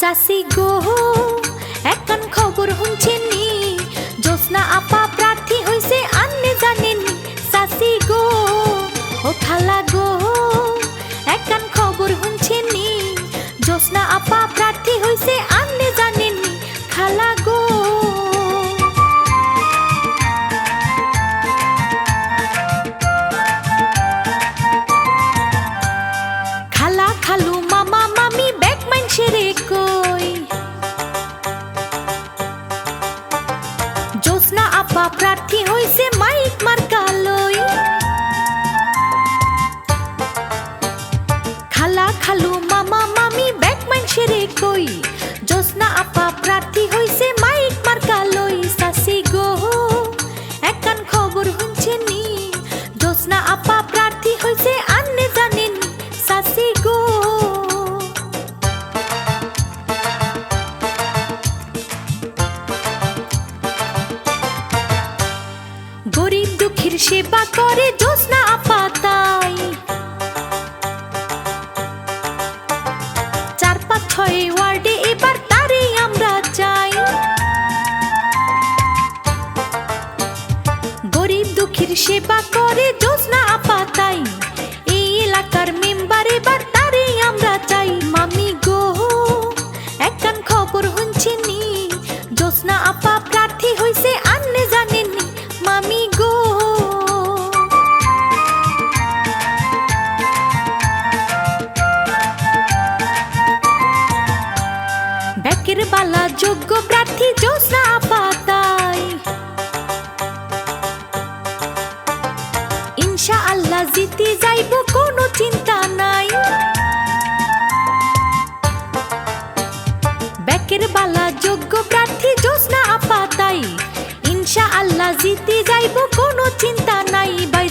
চাষি গো আপা প্রার্থী হইছে মাইক মার্কালই। খালা খালু সেবা করে জোসনা আপা তাই চার পাঁচ ওয়ার্ডে এবার তারই আমরা চাই। গরিব দুঃখীর সেবা করে ব্যাকের বালা, যোগ্য প্রার্থী জোসনা আপা ইনশা আল্লাহ জিতে যাইব, কোনো চিন্তা নাই। ব্যাকের বালা, যোগ্য প্রার্থী জোসনা আপা তাই ইনশা আল্লাহ জিতে যাইব, কোনো চিন্তা নাই। বাই